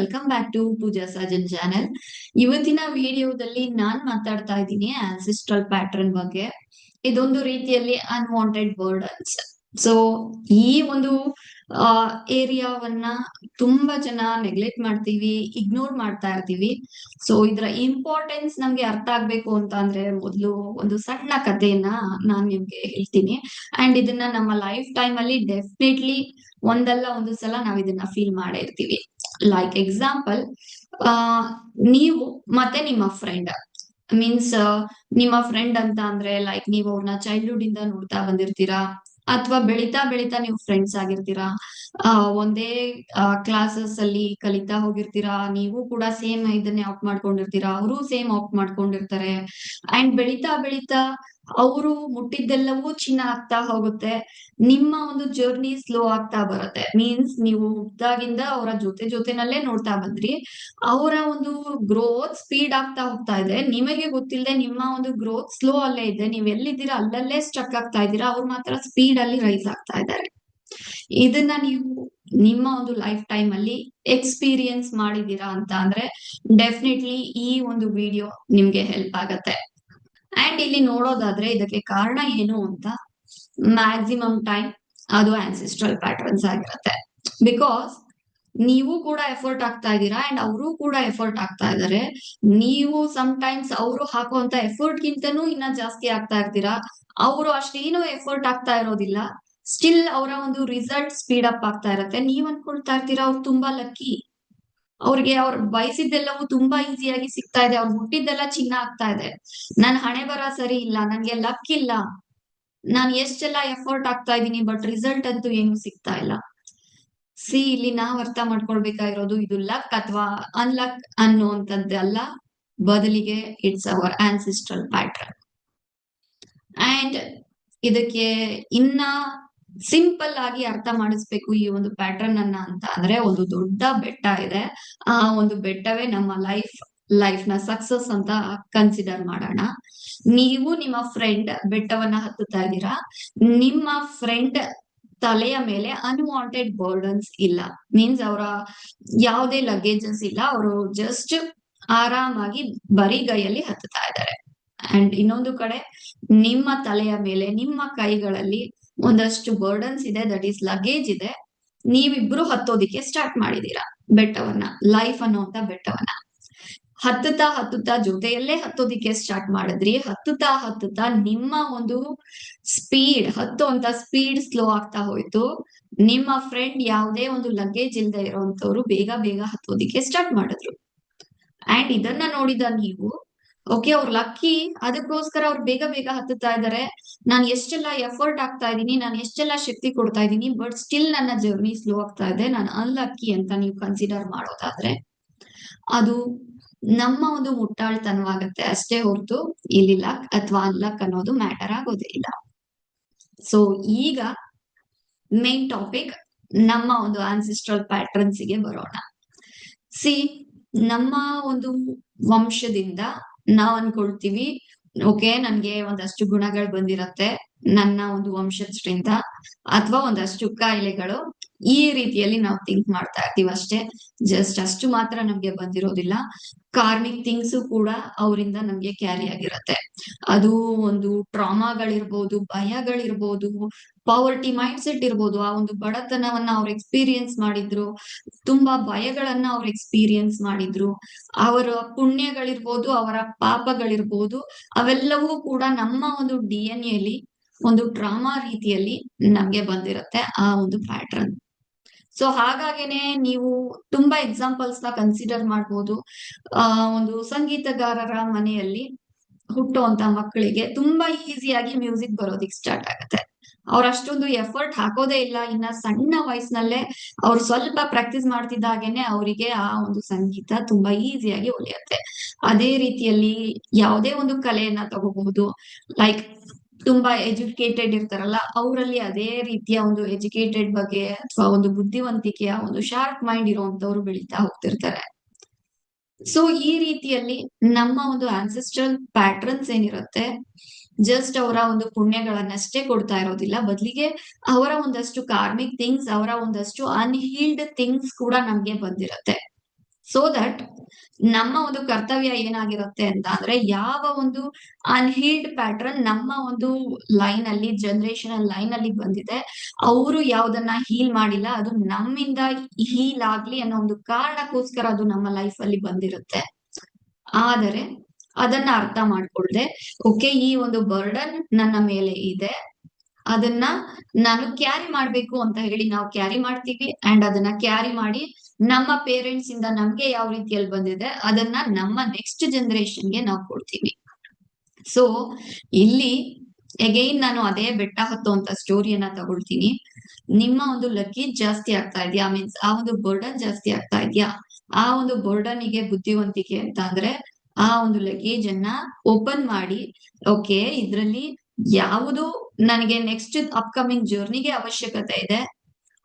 Welcome back to Pooja Sajan channel ಇವತ್ತಿನ ವಿಡಿಯೋದಲ್ಲಿ ನಾನ್ ಮಾತಾಡ್ತಾ ಇದ್ದೀನಿ ಆನ್ಸಿಸ್ಟ್ರಲ್ ಪ್ಯಾಟರ್ನ್ ಬಗ್ಗೆ. ಇದೊಂದು ರೀತಿಯಲ್ಲಿ ಅನ್ವಾಂಟೆಡ್ ಬರ್ಡನ್ಸ್ ಸೊ ಈ ಒಂದು ಆ ಏರಿಯಾವನ್ನ ತುಂಬಾ ಜನ ನೆಗ್ಲೆಕ್ಟ್ ಮಾಡ್ತೀವಿ ಇಗ್ನೋರ್ ಮಾಡ್ತಾ ಇರ್ತೀವಿ. ಸೊ ಇದ್ರ ಇಂಪಾರ್ಟೆನ್ಸ್ ನಮ್ಗೆ ಅರ್ಥ ಆಗ್ಬೇಕು ಅಂತ ಅಂದ್ರೆ ಮೊದಲು ಒಂದು ಸಣ್ಣ ಕಥೆಯನ್ನ ನಾನ್ ನಿಮ್ಗೆ ಹೇಳ್ತೀನಿ. ಅಂಡ್ ಇದನ್ನ ನಮ್ಮ ಲೈಫ್ ಟೈಮ್ ಅಲ್ಲಿ ಡೆಫಿನೆಟ್ಲಿ ಒಂದಲ್ಲ ಒಂದು ಸಲ ನಾವ್ ಇದನ್ನ ಫೀಲ್ ಮಾಡೇ ಇರ್ತೀವಿ ಲೈಕ್ ಎಕ್ಸಾಂಪಲ್ ಆ, ನೀವು ಮತ್ತೆ ನಿಮ್ಮ ಫ್ರೆಂಡ್ ಮೀನ್ಸ್ ನಿಮ್ಮ ಫ್ರೆಂಡ್ ಅಂತ ಅಂದ್ರೆ ಲೈಕ್ ನೀವು ಅವ್ರನ್ನ ಚೈಲ್ಡ್ಹುಡ್ ಇಂದ ನೋಡ್ತಾ ಬಂದಿರ್ತೀರಾ? ಅಥವಾ ಬೆಳಿತಾ ಬೆಳಿತಾ ನೀವು ಫ್ರೆಂಡ್ಸ್ ಆಗಿರ್ತೀರಾ? ಒಂದೇ ಕ್ಲಾಸಸ್ ಅಲ್ಲಿ ಕಲಿತಾ ಹೋಗಿರ್ತೀರಾ? ನೀವು ಕೂಡ ಸೇಮ್ ಇದನ್ನೇ ಆಪ್ ಮಾಡ್ಕೊಂಡಿರ್ತೀರಾ? ಅವರು ಸೇಮ್ ಆಪ್ ಮಾಡ್ಕೊಂಡಿರ್ತಾರೆ. ಅಂಡ್ ಬೆಳಿತಾ ಬೆಳಿತಾ ಅವರು ಮುಟ್ಟಿದ್ದೆಲ್ಲವೂ ಚಿನ್ನ ಆಗ್ತಾ ಹೋಗುತ್ತೆ. ನಿಮ್ಮ ಒಂದು ಜರ್ನಿ ಸ್ಲೋ ಆಗ್ತಾ ಬರುತ್ತೆ. ಮೀನ್ಸ್ ನೀವು ಹುಟ್ಟಿದಾಗಿಂದ ಅವರ ಜೊತೆ ಜೊತೆನಲ್ಲೇ ನೋಡ್ತಾ ಬಂದ್ರಿ. ಅವರ ಒಂದು ಗ್ರೋತ್ ಸ್ಪೀಡ್ ಆಗ್ತಾ ಹೋಗ್ತಾ ಇದೆ. ನಿಮಗೆ ಗೊತ್ತಿಲ್ಲದೆ ನಿಮ್ಮ ಒಂದು ಗ್ರೋತ್ ಸ್ಲೋ ಅಲ್ಲೇ ಇದೆ. ನೀವ್ ಎಲ್ಲಿದ್ದೀರಾ? ಅಲ್ಲಲ್ಲೇ ಸ್ಟಕ್ ಆಗ್ತಾ ಇದ್ದೀರಾ. ಅವ್ರು ಮಾತ್ರ ಸ್ಪೀಡ್ ಅಲ್ಲಿ ರೈಸ್ ಆಗ್ತಾ ಇದ್ದಾರೆ. ಇದನ್ನ ನೀವು ನಿಮ್ಮ ಒಂದು ಲೈಫ್ ಟೈಮ್ ಅಲ್ಲಿ ಎಕ್ಸ್ಪೀರಿಯನ್ಸ್ ಮಾಡಿದೀರಾ ಅಂತ ಅಂದ್ರೆ ಡೆಫಿನೆಟ್ಲಿ ಈ ಒಂದು ವಿಡಿಯೋ ನಿಮ್ಗೆ ಹೆಲ್ಪ್ ಆಗತ್ತೆ. ಅಂಡ್ ಇಲ್ಲಿ ನೋಡೋದಾದ್ರೆ ಇದಕ್ಕೆ ಕಾರಣ ಏನು ಅಂತ ಮ್ಯಾಕ್ಸಿಮಮ್ ಟೈಮ್ ಅದು ಆನ್ಸಿಸ್ಟ್ರಲ್ ಪ್ಯಾಟರ್ನ್ಸ್ ಆಗಿರುತ್ತೆ. ಬಿಕಾಸ್ ನೀವು ಕೂಡ ಎಫರ್ಟ್ ಆಗ್ತಾ ಇದ್ದೀರಾ ಅಂಡ್ ಅವರು ಕೂಡ ಎಫರ್ಟ್ ಆಗ್ತಾ ಇದಾರೆ ನೀವು ಸಮ್ ಟೈಮ್ಸ್ ಅವರು ಹಾಕುವಂತ ಎಫರ್ಟ್ ಗಿಂತನೂ ಇನ್ನ ಜಾಸ್ತಿ ಆಗ್ತಾ ಇರ್ತೀರಾ. ಅವರು ಅಷ್ಟೇನು ಎಫರ್ಟ್ ಆಗ್ತಾ ಇರೋದಿಲ್ಲ. ಸ್ಟಿಲ್ ಅವರ ಒಂದು ರಿಸಲ್ಟ್ ಸ್ಪೀಡ್ ಅಪ್ ಆಗ್ತಾ ಇರತ್ತೆ. ನೀವ್ ಅನ್ಕೊಳ್ತಾ ಇರ್ತೀರಾ, ಅವ್ರು ತುಂಬಾ ಲಕ್ಕಿ ಅವ್ರಿಗೆ ಅವ್ರು ಬಯಸಿದ್ದೆಲ್ಲವೂ ತುಂಬಾ ಈಸಿಯಾಗಿ ಸಿಗ್ತಾ ಇದೆ. ಅವ್ರು ಹುಟ್ಟಿದ್ದೆಲ್ಲ ಚಿನ್ನ ಆಗ್ತಾ ಇದೆ. ನನ್ ಹಣೆ ಬರ ಸರಿ ಇಲ್ಲ. ನನ್ಗೆ ಲಕ್ ಇಲ್ಲ. ನಾನ್ ಎಷ್ಟೆಲ್ಲ ಎಫರ್ಟ್ ಆಗ್ತಾ ಇದ್ದೀನಿ ಬಟ್ ರಿಸಲ್ಟ್ ಅಂತೂ ಏನು ಸಿಗ್ತಾ ಇಲ್ಲ. ಸಿ ಇಲ್ಲಿ ನಾವ್ ಅರ್ಥ ಮಾಡ್ಕೊಳ್ಬೇಕಾಗಿರೋದು ಇದು ಲಕ್ ಅಥವಾ ಅನ್ಲಕ್ ಅನ್ನುವಂಥದ್ದಲ್ಲ ಬದಲಿಗೆ it's our ancestral pattern and ಇದಕ್ಕೆ ಇನ್ನ ಸಿಂಪಲ್ ಆಗಿ ಅರ್ಥ ಮಾಡಿಸ್ಬೇಕು ಈ ಒಂದು ಪ್ಯಾಟರ್ನ್ ಅನ್ನ ಅಂತ ಅಂದ್ರೆ ಒಂದು ದೊಡ್ಡ ಬೆಟ್ಟ ಇದೆ. ಆ ಒಂದು ಬೆಟ್ಟವೇ ನಮ್ಮ ಲೈಫ್ ಲೈಫ್ನ ಸಕ್ಸಸ್ ಅಂತ ಕನ್ಸಿಡರ್ ಮಾಡೋಣ. ನೀವು ನಿಮ್ಮ ಫ್ರೆಂಡ್ ಬೆಟ್ಟವನ್ನ ಹತ್ತುತ್ತಾ ಇದ್ದೀರಾ? ನಿಮ್ಮ ಫ್ರೆಂಡ್ ತಲೆಯ ಮೇಲೆ ಅನ್ವಾಂಟೆಡ್ ಬರ್ಡನ್ಸ್ ಇಲ್ಲ. ಮೀನ್ಸ್ ಅವರ ಯಾವುದೇ ಲಗೇಜಸ್ ಇಲ್ಲ. ಅವರು ಜಸ್ಟ್ ಆರಾಮಾಗಿ ಬರಿಗೈಯಲ್ಲಿ ಹತ್ತುತ್ತಾ ಇದ್ದಾರೆ. ಅಂಡ್ ಇನ್ನೊಂದು ಕಡೆ ನಿಮ್ಮ ತಲೆಯ ಮೇಲೆ, ನಿಮ್ಮ ಕೈಗಳಲ್ಲಿ ಒಂದಷ್ಟು ಬರ್ಡನ್ಸ್ ಇದೆ ದಟ್ ಈಸ್ ಲಗೇಜ್ ಇದೆ. ನೀವಿಬ್ರು ಹತ್ತೋದಿಕ್ಕೆ ಸ್ಟಾರ್ಟ್ ಮಾಡಿದೀರಾ ಬೆಟ್ಟವನ್ನ ಲೈಫ್ ಅನ್ನುವಂತ ಬೆಟ್ಟವನ್ನ. ಹತ್ತುತ್ತಾ ಹತ್ತುತ್ತಾ ಜೊತೆಯಲ್ಲೇ ಹತ್ತೋದಿಕ್ಕೆ ಸ್ಟಾರ್ಟ್ ಮಾಡಿದ್ರಿ. ಹತ್ತುತ್ತಾ ಹತ್ತುತ್ತಾ ನಿಮ್ಮ ಒಂದು ಸ್ಪೀಡ್ ಹತ್ತುವಂತ ಸ್ಪೀಡ್ ಸ್ಲೋ ಆಗ್ತಾ ಹೋಯ್ತು. ನಿಮ್ಮ ಫ್ರೆಂಡ್ ಯಾವುದೇ ಒಂದು ಲಗೇಜ್ ಇಲ್ಲದೆ ಇರೋಂತವ್ರು ಬೇಗ ಬೇಗ ಹತ್ತೋದಿಕ್ಕೆ ಸ್ಟಾರ್ಟ್ ಮಾಡಿದ್ರು. ಅಂಡ್ ಇದನ್ನ ನೋಡಿದ ನೀವು ಓಕೆ ಅವ್ರು ಲಕ್ಕಿ ಅದಕ್ಕೋಸ್ಕರ ಅವ್ರು ಬೇಗ ಬೇಗ ಹತ್ತುತ್ತಾ ಇದ್ದಾರೆ. ನಾನು ಎಷ್ಟೆಲ್ಲ ಎಫರ್ಟ್ ಆಗ್ತಾ ಇದ್ದೀನಿ, ನಾನು ಎಷ್ಟೆಲ್ಲ ಶಕ್ತಿ ಕೊಡ್ತಾ ಇದ್ದೀನಿ ಬಟ್ ಸ್ಟಿಲ್ ನನ್ನ ಜರ್ನಿ ಸ್ಲೋ ಆಗ್ತಾ ಇದೆ. ನಾನು ಅನ್ಲಕ್ಕಿ ಅಂತ ನೀವು ಕನ್ಸಿಡರ್ ಮಾಡೋದಾದ್ರೆ. ಅದು ನಮ್ಮ ಒಂದು ಮುಟ್ಟಾಳ್ತನವಾಗತ್ತೆ ಅಷ್ಟೇ ಹೊರತು ಇಲ್ಲಿ ಲಕ್ ಅಥವಾ ಅನ್ಲಕ್ ಅನ್ನೋದು ಮ್ಯಾಟರ್ ಆಗೋದೇ ಇಲ್ಲ. ಸೊ ಈಗ ಮೇನ್ ಟಾಪಿಕ್ ನಮ್ಮ ಒಂದು ಆನ್ಸಿಸ್ಟ್ರಲ್ ಪ್ಯಾಟರ್ನ್ಸ್ಗೆ ಬರೋಣ. ಸಿ ನಮ್ಮ ಒಂದು ವಂಶದಿಂದ ನಾವ್ ಅನ್ಕೊಳ್ತೀವಿ ಓಕೆ ನನ್ಗೆ ಒಂದಷ್ಟು ಗುಣಗಳು ಬಂದಿರತ್ತೆ ನನ್ನ ಒಂದು ವಂಶಜರಿಂದ ಅಥವಾ ಒಂದಷ್ಟು ಕಾಯಿಲೆಗಳು ಈ ರೀತಿಯಲ್ಲಿ ನಾವು ಥಿಂಕ್ ಮಾಡ್ತಾ ಇರ್ತೀವಿ ಅಷ್ಟೇ. ಜಸ್ಟ್ ಅಷ್ಟು ಮಾತ್ರ ನಮ್ಗೆ ಬಂದಿರೋದಿಲ್ಲ. ಕಾರ್ಮಿಕ್ ಥಿಂಗ್ಸ್ ಕೂಡ ಅವರಿಂದ ನಮ್ಗೆ ಕ್ಯಾರಿ ಆಗಿರತ್ತೆ. ಅದು ಒಂದು ಟ್ರಾಮಾಗಳಿರ್ಬೋದು ಭಯಗಳಿರ್ಬೋದು ಪಾವರ್ಟಿ ಮೈಂಡ್ ಸೆಟ್ ಇರ್ಬೋದು, ಆ ಒಂದು ಬಡತನವನ್ನ ಅವ್ರು ಎಕ್ಸ್ಪೀರಿಯನ್ಸ್ ಮಾಡಿದ್ರು, ತುಂಬಾ ಭಯಗಳನ್ನ ಅವ್ರು ಎಕ್ಸ್ಪೀರಿಯನ್ಸ್ ಮಾಡಿದ್ರು, ಅವರ ಪುಣ್ಯಗಳಿರ್ಬೋದು, ಅವರ ಪಾಪಗಳಿರ್ಬೋದು, ಅವೆಲ್ಲವೂ ಕೂಡ ನಮ್ಮ ಒಂದು ಡಿ ಎನ್ ಎಲಿ ಒಂದು ಡ್ರಾಮಾ ರೀತಿಯಲ್ಲಿ ನಮ್ಗೆ ಬಂದಿರತ್ತೆ ಆ ಒಂದು ಪ್ಯಾಟ್ರನ್ ಸೊ ಹಾಗಾಗೇನೆ ನೀವು ತುಂಬಾ ಎಕ್ಸಾಂಪಲ್ಸ್ನ ಕನ್ಸಿಡರ್ ಮಾಡ್ಬೋದು. ಆ, ಒಂದು ಸಂಗೀತಗಾರರ ಮನೆಯಲ್ಲಿ ಹುಟ್ಟುವಂತ ಮಕ್ಕಳಿಗೆ ತುಂಬಾ ಈಸಿಯಾಗಿ ಮ್ಯೂಸಿಕ್ ಬರೋದಿಕ್ ಸ್ಟಾರ್ಟ್ ಆಗುತ್ತೆ. ಅವ್ರ ಅಷ್ಟೊಂದು ಎಫರ್ಟ್ ಹಾಕೋದೇ ಇಲ್ಲ. ಇನ್ನ ಸಣ್ಣ ವಯಸ್ಸಿನಲ್ಲೇ ಅವ್ರು ಸ್ವಲ್ಪ ಪ್ರಾಕ್ಟೀಸ್ ಮಾಡ್ತಿದ್ದಾಗೇನೆ ಅವರಿಗೆ ಆ ಒಂದು ಸಂಗೀತ ತುಂಬಾ ಈಸಿಯಾಗಿ ಒಲಿಯುತ್ತೆ. ಅದೇ ರೀತಿಯಲ್ಲಿ ಯಾವುದೇ ಒಂದು ಕಲೆಯನ್ನ ತಗೋಬಹುದು. ಲೈಕ್ ತುಂಬಾ ಎಜುಕೇಟೆಡ್ ಇರ್ತಾರಲ್ಲ, ಅವರಲ್ಲಿ ಅದೇ ರೀತಿಯ ಒಂದು ಎಜುಕೇಟೆಡ್ ಬಗ್ಗೆ ಅಥವಾ ಒಂದು ಬುದ್ಧಿವಂತಿಕೆಯ ಒಂದು ಶಾರ್ಪ್ ಮೈಂಡ್ ಇರುವಂತವ್ರು ಬೆಳೀತಾ ಹೋಗ್ತಿರ್ತಾರೆ. ಸೊ ಈ ರೀತಿಯಲ್ಲಿ ನಮ್ಮ ಒಂದು ಆನ್ಸೆಸ್ಟ್ರಲ್ ಪ್ಯಾಟರ್ನ್ಸ್ ಏನಿರುತ್ತೆ ಜಸ್ಟ್ ಅವರ ಒಂದು ಪುಣ್ಯಗಳನ್ನಷ್ಟೇ ಕೊಡ್ತಾ ಇರೋದಿಲ್ಲ, ಬದಲಿಗೆ ಅವರ ಒಂದಷ್ಟು ಕಾರ್ಮಿಕ್ ಥಿಂಗ್ಸ್ ಅವರ ಒಂದಷ್ಟು ಅನ್ಹೀಲ್ಡ್ ಥಿಂಗ್ಸ್ ಕೂಡ ನಮ್ಗೆ ಬಂದಿರತ್ತೆ. ಸೊ ದಟ್ ನಮ್ಮ ಒಂದು ಕರ್ತವ್ಯ ಏನಾಗಿರುತ್ತೆ ಅಂತ ಅಂದ್ರೆ ಯಾವ ಒಂದು ಅನ್ಹೀಲ್ಡ್ ಪ್ಯಾಟರ್ನ್ ನಮ್ಮ ಒಂದು ಲೈನ್ ಅಲ್ಲಿ ಜನರೇಷನ್ ಲೈನ್ ಅಲ್ಲಿ ಬಂದಿದೆ, ಅವರು ಯಾವ್ದನ್ನ ಹೀಲ್ ಮಾಡಿಲ್ಲ, ಅದು ನಮ್ಮಿಂದ ಹೀಲ್ ಆಗ್ಲಿ ಅನ್ನೋ ಒಂದು ಕಾರಣಕ್ಕೋಸ್ಕರ ಅದು ನಮ್ಮ ಲೈಫ್ ಅಲ್ಲಿ ಬಂದಿರುತ್ತೆ. ಆದರೆ, ಅದನ್ನ ಅರ್ಥ ಮಾಡ್ಕೊಳ್ದೆ ಓಕೆ ಈ ಒಂದು ಬರ್ಡನ್ ನನ್ನ ಮೇಲೆ ಇದೆ, ಅದನ್ನ ನಾನು ಕ್ಯಾರಿ ಮಾಡ್ಬೇಕು ಅಂತ ಹೇಳಿ ನಾವು ಕ್ಯಾರಿ ಮಾಡ್ತೀವಿ ಅಂಡ್ ಅದನ್ನ ಕ್ಯಾರಿ ಮಾಡಿ ನಮ್ಮ ಪೇರೆಂಟ್ಸ್ ಇಂದ ನಮ್ಗೆ ಯಾವ ರೀತಿಯಲ್ಲಿ ಬಂದಿದೆ, ಅದನ್ನ ನಮ್ಮ ನೆಕ್ಸ್ಟ್ ಜನರೇಷನ್ಗೆ ನಾವು ಕೊಡ್ತೀವಿ. ಸೊ ಇಲ್ಲಿ ಎಗೈನ್ ನಾನು ಅದೇ ಬೆಟ್ಟ ಹತ್ತುವಂತ ಸ್ಟೋರಿಯನ್ನ ತಗೊಳ್ತೀನಿ. ನಿಮ್ಮ ಒಂದು ಲಗೇಜ್ ಜಾಸ್ತಿ ಆಗ್ತಾ ಇದೆಯಾ? ಮೀನ್ಸ್ ಆ ಒಂದು ಬರ್ಡನ್ ಜಾಸ್ತಿ ಆಗ್ತಾ ಇದೆಯಾ? ಆ ಒಂದು ಬರ್ಡನ್ಗೆ ಬುದ್ಧಿವಂತಿಕೆ ಅಂತ ಅಂದ್ರೆ, ಆ ಒಂದು ಲಗೇಜ್ ಅನ್ನ ಓಪನ್ ಮಾಡಿ ಓಕೆ ಇದ್ರಲ್ಲಿ ಯಾವುದು ನನಗೆ ನೆಕ್ಸ್ಟ್ ಅಪ್ಕಮಿಂಗ್ ಜರ್ನಿಗೆ ಅವಶ್ಯಕತೆ ಇದೆ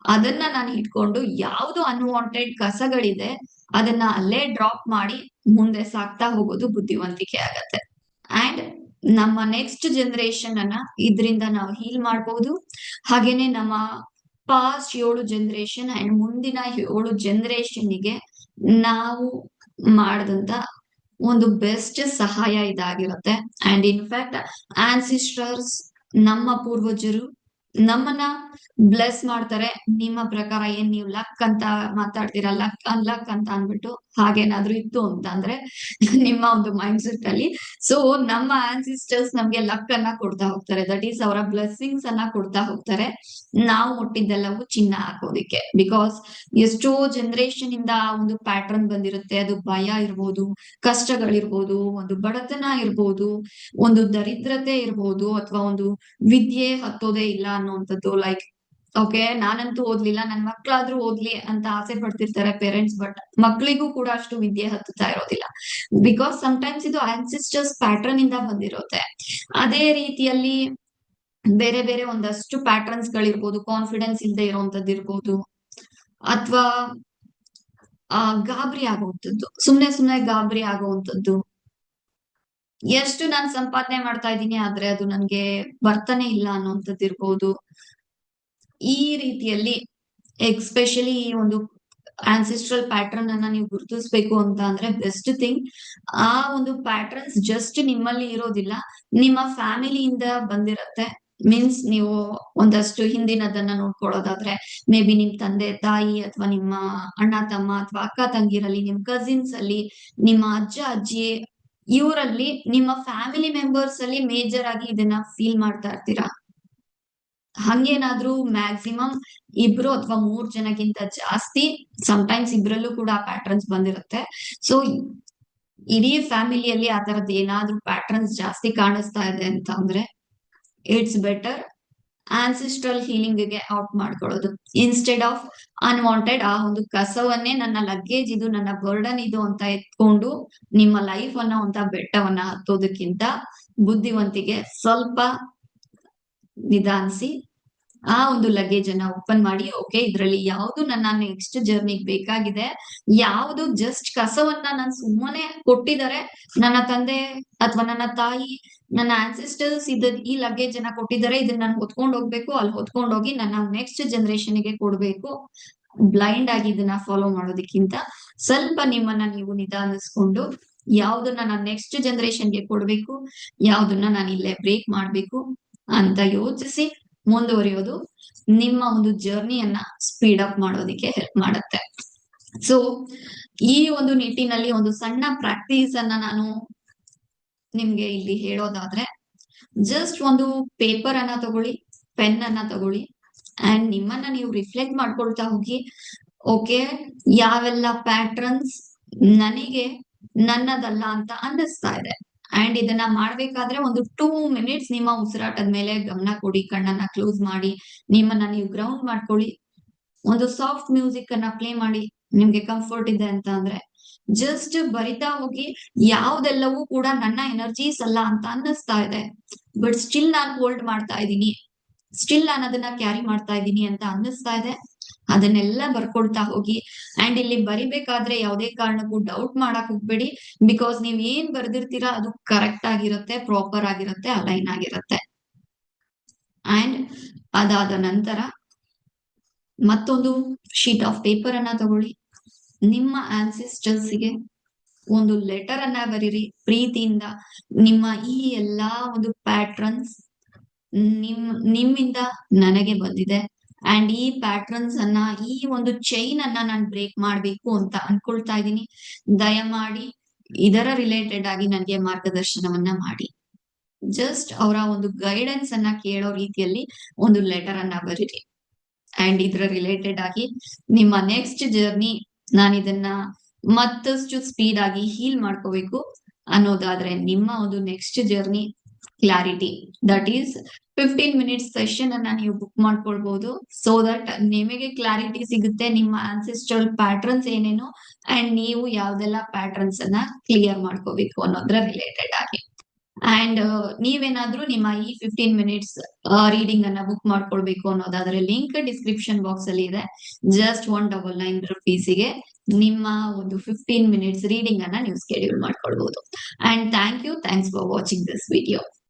ಅದನ್ನ ನಾನು ಇಟ್ಕೊಂಡು ಯಾವುದು ಅನ್ವಾಂಟೆಡ್ ಕಸಗಳಿದೆ, ಅದನ್ನ ಅಲ್ಲೇ ಡ್ರಾಪ್ ಮಾಡಿ ಮುಂದೆ ಸಾಕ್ತಾ ಹೋಗೋದು ಬುದ್ಧಿವಂತಿಕೆ ಆಗತ್ತೆ. ಅಂಡ್ ನಮ್ಮ ನೆಕ್ಸ್ಟ್ ಜನರೇಷನ್ ಅನ್ನ ಇದರಿಂದ ನಾವು ಹೀಲ್ ಮಾಡ್ಬೋದು. ಹಾಗೇನೆ ನಮ್ಮ ಪಾಸ್ಟ್ ಏಳು ಜನರೇಷನ್ ಅಂಡ್ ಮುಂದಿನ ಏಳು ಜನರೇಷನ್ಗೆ ನಾವು ಮಾಡಿದಂತ ಒಂದು ಬೆಸ್ಟ್ ಸಹಾಯ ಇದಾಗಿರುತ್ತೆ. ಅಂಡ್ ಇನ್ಫ್ಯಾಕ್ಟ್ ಆನ್ಸಿಸ್ಟರ್ಸ್ ನಮ್ಮ ಪೂರ್ವಜರು ನಮ್ಮನ್ನ ಬ್ಲೆಸ್ ಮಾಡ್ತಾರೆ. ನಿಮ್ಮ ಪ್ರಕಾರ ಏನ್ ನೀವು ಲಕ್ ಅಂತ ಮಾತಾಡ್ತೀರಾ ಲಕ್ ಅನ್ಲಕ್ ಅಂತ ಅಂದ್ಬಿಟ್ಟು ಹಾಗೇನಾದ್ರೂ ಇತ್ತು ಅಂತ ಅಂದ್ರೆ ನಿಮ್ಮ ಒಂದು ಮೈಂಡ್ ಸೆಟ್ ಅಲ್ಲಿ. ಸೊ ನಮ್ಮ ಆನ್ಸಿಸ್ಟರ್ಸ್ ನಮ್ಗೆ ಲಕ್ ಅನ್ನ ಕೊಡ್ತಾ ಹೋಗ್ತಾರೆ. ದಟ್ ಈಸ್ ಅವರ ಬ್ಲೆಸ್ಸಿಂಗ್ಸ್ ಅನ್ನ ಕೊಡ್ತಾ ಹೋಗ್ತಾರೆ. ನಾವು ಮುಟ್ಟಿದ್ದೆಲ್ಲವೂ ಚಿನ್ನ ಹಾಕೋದಿಕ್ಕೆ. ಬಿಕಾಸ್ ಎಷ್ಟೋ ಜನರೇಷನ್ ಇಂದ ಆ ಒಂದು ಪ್ಯಾಟರ್ನ್ ಬಂದಿರುತ್ತೆ. ಅದು ಭಯ ಇರ್ಬೋದು, ಕಷ್ಟಗಳಿರ್ಬೋದು, ಒಂದು ಬಡತನ ಇರ್ಬೋದು, ಒಂದು ದರಿದ್ರತೆ ಇರ್ಬೋದು, ಅಥವಾ ಒಂದು ವಿದ್ಯೆ ಹತ್ತೋದೇ ಇಲ್ಲ ಅನ್ನುವಂಥದ್ದು ಲೈಕ್ ಓಕೆ ನಾನಂತೂ ಓದ್ಲಿಲ್ಲ, ನನ್ ಮಕ್ಳಾದ್ರೂ ಓದ್ಲಿ ಅಂತ ಆಸೆ ಪಡ್ತಿರ್ತಾರೆ ಪೇರೆಂಟ್ಸ್ ಬಟ್ ಮಕ್ಳಿಗೂ ಕೂಡ ಅಷ್ಟು ವಿದ್ಯೆ ಹತ್ತುತ್ತಾ ಇರೋದಿಲ್ಲ. ಬಿಕಾಸ್ ಸಮಟೈಮ್ಸ್ ಇದು ಆನ್ಸಿಸ್ಟರ್ಸ್ ಪ್ಯಾಟರ್ನ್ ಇಂದ ಬಂದಿರುತ್ತೆ. ಅದೇ ರೀತಿಯಲ್ಲಿ ಬೇರೆ ಬೇರೆ ಒಂದಷ್ಟು ಪ್ಯಾಟರ್ನ್ಸ್ ಗಳಿರ್ಬೋದು ಕಾನ್ಫಿಡೆನ್ಸ್ ಇಲ್ಲದೆ ಇರುವಂತದ್ದು ಇರ್ಬೋದು, ಅಥವಾ ಗಾಬರಿ ಆಗುವಂಥದ್ದು, ಸುಮ್ನೆ ಸುಮ್ನೆ ಗಾಬರಿ ಆಗುವಂಥದ್ದು. ಎಷ್ಟು ನಾನು ಸಂಪಾದನೆ ಮಾಡ್ತಾ ಇದ್ದೀನಿ ಆದ್ರೆ ಅದು ನನ್ಗೆ ಬರ್ತಾನೆ ಇಲ್ಲ ಅನ್ನೋಂಥದ್ದು ಇರ್ಬೋದು. ಈ ರೀತಿಯಲ್ಲಿ ಎಕ್ಸ್ಪೆಷಲಿ ಈ ಒಂದು ಆನ್ಸಿಸ್ಟ್ರಲ್ ಪ್ಯಾಟರ್ನ್ ಅನ್ನ ನೀವು ಗುರುತಿಸ್ಬೇಕು ಅಂತ ಅಂದ್ರೆ ಬೆಸ್ಟ್ ಥಿಂಗ್ ಆ ಒಂದು ಪ್ಯಾಟರ್ನ್ಸ್ ಜಸ್ಟ್ ನಿಮ್ಮಲ್ಲಿ ಇರೋದಿಲ್ಲ. ನಿಮ್ಮ ಫ್ಯಾಮಿಲಿಯಿಂದ ಬಂದಿರತ್ತೆ. ಮೀನ್ಸ್ ನೀವು ಒಂದಷ್ಟು ಹಿಂದಿನದನ್ನ ನೋಡ್ಕೊಳ್ಳೋದಾದ್ರೆ ಮೇ ಬಿ ನಿಮ್ ತಂದೆ, ತಾಯಿ ಅಥವಾ ನಿಮ್ಮ ಅಣ್ಣ, ತಮ್ಮ ಅಥವಾ ಅಕ್ಕ, ತಂಗಿರಲ್ಲಿ, ನಿಮ್ ಕಸಿನ್ಸ್ ಅಲ್ಲಿ ನಿಮ್ಮ ಅಜ್ಜ ಅಜ್ಜಿ ಇವರಲ್ಲಿ ನಿಮ್ಮ ಫ್ಯಾಮಿಲಿ ಮೆಂಬರ್ಸ್ ಅಲ್ಲಿ ಮೇಜರ್ ಆಗಿ ಇದನ್ನ ಫೀಲ್ ಮಾಡ್ತಾ ಇರ್ತೀರಾ? ಹಂಗೇನಾದ್ರೂ ಮ್ಯಾಕ್ಸಿಮಮ್ ಇಬ್ರು ಅಥವಾ ಮೂರ್ ಜನಕ್ಕಿಂತ ಜಾಸ್ತಿ ಸಮಟೈಮ್ಸ್ ಇಬ್ರಲ್ಲೂ ಕೂಡ ಪ್ಯಾಟರ್ನ್ಸ್ ಬಂದಿರುತ್ತೆ. ಸೊ ಇಡೀ ಫ್ಯಾಮಿಲಿಯಲ್ಲಿ ಆ ತರದ್ ಏನಾದ್ರೂ ಪ್ಯಾಟರ್ನ್ಸ್ ಜಾಸ್ತಿ ಕಾಣಿಸ್ತಾ ಇದೆ ಅಂತ ಅಂದ್ರೆ ಇಟ್ಸ್ ಬೆಟರ್ ಆನ್ಸಿಸ್ಟ್ರಲ್ ಹೀಲಿಂಗ್ಗೆ ಔಟ್ ಮಾಡ್ಕೊಳ್ಳೋದು. ಇನ್ಸ್ಟೆಡ್ ಆಫ್ ಅನ್ವಾಂಟೆಡ್ ಆ ಒಂದು ಕಸವನ್ನೇ ನನ್ನ ಲಗೇಜ್ ಇದು, ನನ್ನ ಬರ್ಡನ್ ಇದು ಅಂತ ಎತ್ಕೊಂಡು ನಿಮ್ಮ ಲೈಫ್ ಅನ್ನೋ ಅಂತ ಬೆಟ್ಟವನ್ನ ಹತ್ತೋದಕ್ಕಿಂತ ಬುದ್ಧಿವಂತಿಗೆ ಸ್ವಲ್ಪ ನಿಧಾನಿಸಿ ಆ ಒಂದು ಲಗೇಜ್ ಅನ್ನ ಓಪನ್ ಮಾಡಿ ಓಕೆ ಇದ್ರಲ್ಲಿ ಯಾವ್ದು ನನ್ನ ನೆಕ್ಸ್ಟ್ ಜರ್ನಿಗ್ ಬೇಕಾಗಿದೆ, ಯಾವ್ದು ಜಸ್ಟ್ ಕಸವನ್ನ ನಾನು ಸುಮ್ಮನೆ ಕೊಟ್ಟಿದ್ದಾರೆ ನನ್ನ ತಂದೆ ಅಥವಾ ನನ್ನ ತಾಯಿ ನನ್ನ ಆನ್ಸಿಸ್ಟರ್ಸ್ ಇದ ಈ ಲಗೇಜ್ ಅನ್ನ ಕೊಟ್ಟಿದ್ದಾರೆ. ಇದನ್ನ ನಾನು ಹೊತ್ಕೊಂಡು ಹೋಗ್ಬೇಕು. ಅಲ್ಲಿ ಹೊತ್ಕೊಂಡು ಹೋಗಿ ನನ್ನ ನೆಕ್ಸ್ಟ್ ಜನರೇಷನ್ಗೆ ಕೊಡ್ಬೇಕು. ಬ್ಲೈಂಡ್ ಆಗಿ ಇದನ್ನ ಫಾಲೋ ಮಾಡೋದಕ್ಕಿಂತ ಸ್ವಲ್ಪ ನಿಮ್ಮನ್ನ ನೀವು ನಿಧಾನಿಸ್ಕೊಂಡು ಯಾವ್ದನ್ನ ನಾನು ನೆಕ್ಸ್ಟ್ ಜನರೇಷನ್ಗೆ ಕೊಡ್ಬೇಕು, ಯಾವ್ದನ್ನ ನಾನು ಇಲ್ಲೇ ಬ್ರೇಕ್ ಮಾಡ್ಬೇಕು ಅಂತ ಯೋಚಿಸಿ ಮುಂದುವರಿಯೋದು ನಿಮ್ಮ ಒಂದು ಜರ್ನಿಯನ್ನ ಸ್ಪೀಡ್ ಅಪ್ ಮಾಡೋದಿಕ್ಕೆ ಹೆಲ್ಪ್ ಮಾಡುತ್ತೆ. ಸೊ ಈ ಒಂದು ನಿಟ್ಟಿನಲ್ಲಿ ಒಂದು ಸಣ್ಣ ಪ್ರಾಕ್ಟೀಸ್ ಅನ್ನ ನಾನು ನಿಮ್ಗೆ ಇಲ್ಲಿ ಹೇಳೋದಾದ್ರೆ ಜಸ್ಟ್ ಒಂದು ಪೇಪರ್ ಅನ್ನ ತಗೊಳ್ಳಿ ಪೆನ್ ಅನ್ನ ತಗೊಳ್ಳಿ ಅಂಡ್ ನಿಮ್ಮನ್ನ ನೀವು ರಿಫ್ಲೆಕ್ಟ್ ಮಾಡ್ಕೊಳ್ತಾ ಹೋಗಿ ಓಕೆ ಯಾವೆಲ್ಲ ಪ್ಯಾಟ್ರನ್ಸ್ ನನಗೆ ನನ್ನದಲ್ಲ ಅಂತ ಅನ್ನಿಸ್ತಾ ಇದೆ. ಅಂಡ್ ಇದನ್ನ ಮಾಡ್ಬೇಕಾದ್ರೆ ಒಂದು ಟೂ ಮಿನಿಟ್ಸ್ ನಿಮ್ಮ ಉಸಿರಾಟದ ಮೇಲೆ ಗಮನ ಕೊಡಿ, ಕಣ್ಣನ್ನ ಕ್ಲೋಸ್ ಮಾಡಿ, ನಿಮ್ಮನ್ನ ನೀವು ಗ್ರೌಂಡ್ ಮಾಡ್ಕೊಳ್ಳಿ. ಒಂದು ಸಾಫ್ಟ್ ಮ್ಯೂಸಿಕ್ ಅನ್ನ ಪ್ಲೇ ಮಾಡಿ, ನಿಮ್ಗೆ ಕಂಫರ್ಟ್ ಇದೆ ಅಂತ ಅಂದ್ರೆ ಜಸ್ಟ್ ಬರಿತಾ ಹೋಗಿ ಯಾವ್ದೆಲ್ಲವೂ ಕೂಡ ನನ್ನ ಎನರ್ಜೀಸ್ ಅಲ್ಲ ಅಂತ ಅನ್ನಿಸ್ತಾ ಇದೆ. ಬಟ್ ಸ್ಟಿಲ್ ನಾನು ಹೋಲ್ಡ್ ಮಾಡ್ತಾ ಇದ್ದೀನಿ. ಸ್ಟಿಲ್ ನಾನು ಅದನ್ನ ಕ್ಯಾರಿ ಮಾಡ್ತಾ ಇದ್ದೀನಿ ಅಂತ ಅನ್ನಿಸ್ತಾ ಇದೆ. ಅದನ್ನೆಲ್ಲ ಬರ್ಕೊಳ್ತಾ ಹೋಗಿ. ಅಂಡ್ ಇಲ್ಲಿ ಬರಿಬೇಕಾದ್ರೆ ಯಾವುದೇ ಕಾರಣಕ್ಕೂ ಡೌಟ್ ಮಾಡಕ್ ಹೋಗ್ಬೇಡಿ. ಬಿಕಾಸ್ ನೀವ್ ಏನ್ ಬರ್ದಿರ್ತೀರಾ ಅದು ಕರೆಕ್ಟ್ ಆಗಿರುತ್ತೆ ಪ್ರಾಪರ್ ಆಗಿರುತ್ತೆ ಅಲೈನ್ ಆಗಿರುತ್ತೆ. ಅಂಡ್ ಅದಾದ ನಂತರ ಮತ್ತೊಂದು ಶೀಟ್ ಆಫ್ ಪೇಪರ್ ಅನ್ನ ತಗೊಳ್ಳಿ. ನಿಮ್ಮ ಆನ್ಸಿಸ್ಟರ್ಸ್ಗೆ ಒಂದು ಲೆಟರ್ ಅನ್ನ ಬರೀರಿ. ಪ್ರೀತಿಯಿಂದ ನಿಮ್ಮ ಈ ಎಲ್ಲಾ ಒಂದು ಪ್ಯಾಟ್ರನ್ಸ್ ನಿಮ್, ನಿಮ್ಮಿಂದ ನನಗೆ ಬಂದಿದೆ. ಅಂಡ್ ಈ ಪ್ಯಾಟ್ರನ್ಸ್ ಅನ್ನ, ಈ ಒಂದು ಚೈನ್ ಅನ್ನ ನಾನು ಬ್ರೇಕ್ ಮಾಡ್ಬೇಕು ಅಂತ ಅನ್ಕೊಳ್ತಾ ಇದ್ದೀನಿ. ದಯಮಾಡಿ ಇದರ ರಿಲೇಟೆಡ್ ಆಗಿ ನನಗೆ ಮಾರ್ಗದರ್ಶನವನ್ನ ಮಾಡಿ. ಜಸ್ಟ್ ಅವರ ಒಂದು ಗೈಡೆನ್ಸ್ ಅನ್ನ ಕೇಳೋ ರೀತಿಯಲ್ಲಿ ಒಂದು ಲೆಟರ್ ಅನ್ನ ಬರೀರಿ. ಅಂಡ್ ಇದ್ರ ರಿಲೇಟೆಡ್ ಆಗಿ ನಿಮ್ಮ ನೆಕ್ಸ್ಟ್ ಜರ್ನಿ ನಾನು ಇದನ್ನ ಮತ್ತಷ್ಟು ಸ್ಪೀಡ್ ಆಗಿ ಹೀಲ್ ಮಾಡ್ಕೋಬೇಕು ಅನ್ನೋದಾದ್ರೆ ನಿಮ್ಮ ಒಂದು next journey clarity that is fifteen minutes session ಅನ್ನ ನೀವು ಬುಕ್ ಮಾಡ್ಕೊಳ್ಬಹುದು ಸೊ ದಟ್ ನಿಮಗೆ ಕ್ಲಾರಿಟಿ ಸಿಗುತ್ತೆ, ನಿಮ್ಮ ಆನ್ಸೆಸ್ಟ್ರಲ್ ಪ್ಯಾಟರ್ನ್ಸ್ ಏನೇನು ಅಂಡ್ ನೀವು ಯಾವ್ದೆಲ್ಲ ಪ್ಯಾಟರ್ನ್ಸ್ ಅನ್ನ ಕ್ಲಿಯರ್ ಮಾಡ್ಕೋಬೇಕು ಅನ್ನೋದ್ರ ರಿಲೇಟೆಡ್ ಆಗಿ. ಅಂಡ್ ನೀವೇನಾದ್ರೂ ನಿಮ್ಮ ಈ ಫಿಫ್ಟೀನ್ ಮಿನಿಟ್ಸ್ ರೀಡಿಂಗ್ ಅನ್ನ ಬುಕ್ ಮಾಡ್ಕೊಳ್ಬೇಕು ಅನ್ನೋದಾದ್ರೆ ಲಿಂಕ್ ಡಿಸ್ಕ್ರಿಪ್ಷನ್ ಬಾಕ್ಸ್ ಅಲ್ಲಿ ಇದೆ. ಜಸ್ಟ್ ಒನ್ ಡಬಲ್ ನೈನ್ ರುಪೀಸ್ಗೆ ನಿಮ್ಮ ಒಂದು ಫಿಫ್ಟೀನ್ ಮಿನಿಟ್ಸ್ ರೀಡಿಂಗ್ ಅನ್ನ ನೀವು ಸ್ಕೆಡ್ಯೂಲ್ ಮಾಡ್ಕೊಳ್ಬಹುದು and thank you thanks for watching this video